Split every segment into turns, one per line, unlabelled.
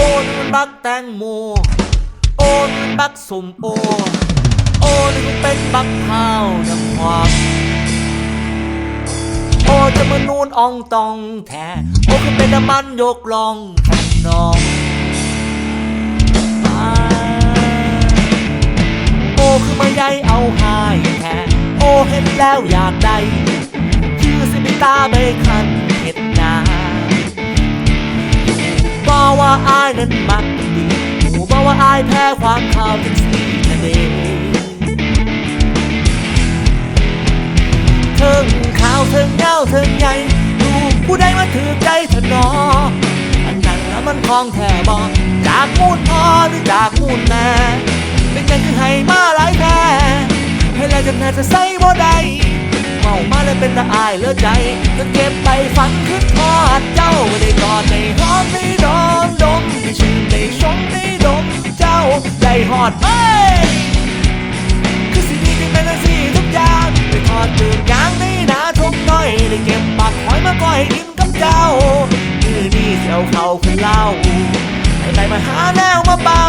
โอ้นี่มันบักแตงโม โอ้นี่มันบักสมโอ โอ้นี่มันเป็นบักข้าวน้ำความโอ้จะมานูนอองตองแท้โอ้คือเป็นน้ำมันยกลองแทนน้องโอ้คือมาใยเอาหายแท้โอ้เห็นแล้วอยากได้ชื่อสิบิตาเบคัน ว่าอายนั้นมักดีโอ้บอกว่าอายแพ้ความข่าวจังสีทะเลเทิงขาวเทิงเงาเทิงใหญ่ดูผู้ใดมาถือใจถนออันนั้นละมันคลองแท่บอจากมูลพ่อหรือจากมูลแม่เป็นยังคือให้มาหลายแท้ให้แล้วจะแน่จะใส่บ่ได้เมามาเลยเป็นตาอายเลือใจจะเก็บไปฝันขึ้นทอดเจ้า อดจืดยางในนาทงน้อยได้เก็บปักหอยมาก้อยกินกับเจ้าคือนี่เสียวเขาขึ้นเล่าให้ไปมาหาแนวมาเบา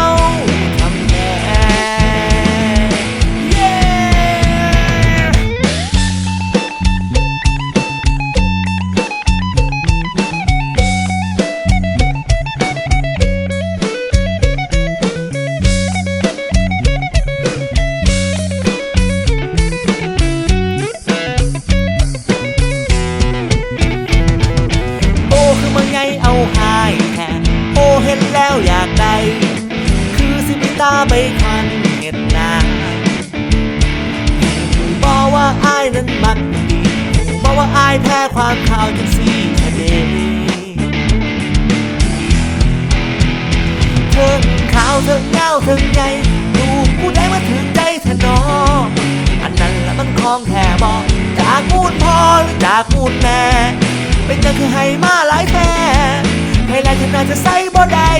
ตาใบคันเห็ดนาบอกว่าอายนั้นมักดีบอกว่าอายแพ้ความข่าวจังสีทะเลเทิงขาวเทิงเงาเทิงใหญ่ดูผู้ใดมาถึงใจเถอนออันนั้นละมันคลองแท่บอกจากมูลพ่อหรือจากมูลแม่ เป็นยังคือให้มาหลายแท้ให้แลขนาดจะใส่บ่ได้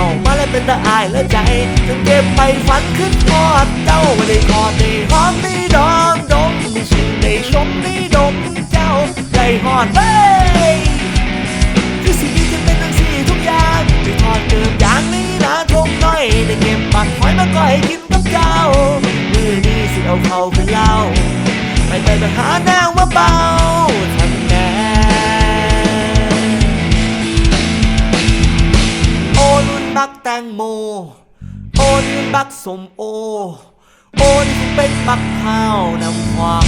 บอกมาแล้วเป็นตาอายและใจจนเก็บไปฝันขึ้นทอดเจ้าไม่ได้กอดได้หอมได้ดอมดมได้ชื่นได้ชมได้ดมเจ้าได้หอดเฮ้ยคือสิ่งที่จะเป็นทั้งสี่ทุกอย่างไปทอดเกิบอย่างนี้นะทงน้อยได้เก็บปักหอยมาก่อยกินกับเจ้ามือนี้สิเอาเขาขึ้นเล่าไปไปไปหาแนวมาเบาทำ งโม โอนบักสมโอ โอนเป็นบักข้าวนำความ